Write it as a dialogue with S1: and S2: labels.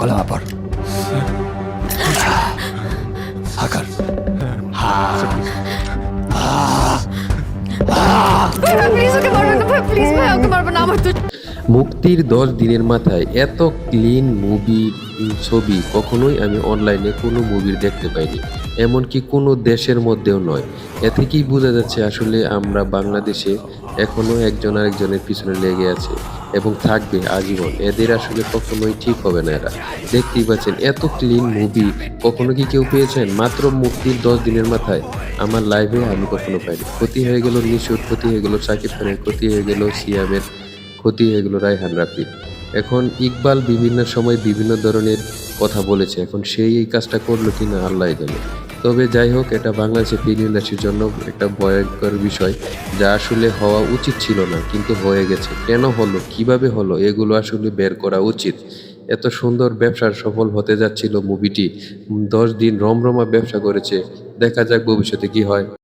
S1: কলমা পড় হাকার।
S2: মুক্তির দশ দিনের মাথায় এত ক্লিন মুভি ছবি কখনোই আমি অনলাইনে কোনো মুভির দেখতে পাইনি। এমনকি কোনো দেশের মধ্যেও নয়। এ থেকেই বোঝা যাচ্ছে আসলে আমরা বাংলাদেশে এখনও একজন আরেকজনের পিছনে লেগে আছে। এবং থাকবে আজীবন। এদের আসলে কখনোই ঠিক হবে না এরা। দেখতেই পাচ্ছেন, এত ক্লিন মুভি কখনো কি কেউ পেয়েছেন? মাত্র মুক্তির দশ দিনের মাথায়। আমার লাইভে আমি কখনো পাইনি। ক্ষতি হয়ে গেল নিশুর, ক্ষতি হয়ে গেল সাকিব খানের, ক্ষতি হয়ে গেল সিয়ামের, ক্ষতি হয়ে গেল রায়হান রাফির এখন ইকবাল বিভিন্ন সময় বিভিন্ন ধরনের কথা বলেছে। এখন সেই এই কাজটা করল কিনা আল্লাহ জানে। তবে যাই হোক, এটা বাংলাদেশের ফিল্ম ইন্ডাস্ট্রির জন্য একটা ভয়ঙ্কর বিষয়, যা আসলে হওয়া উচিত ছিল না, কিন্তু হয়ে গেছে। কেন হলো? কীভাবে হলো? এগুলো আসলে বের করা উচিত। এত সুন্দর ব্যবসার সফল হতে যাচ্ছিল মুভিটি। দশ দিন রমরমা ব্যবসা করেছে। দেখা যাক ভবিষ্যতে কি হয়।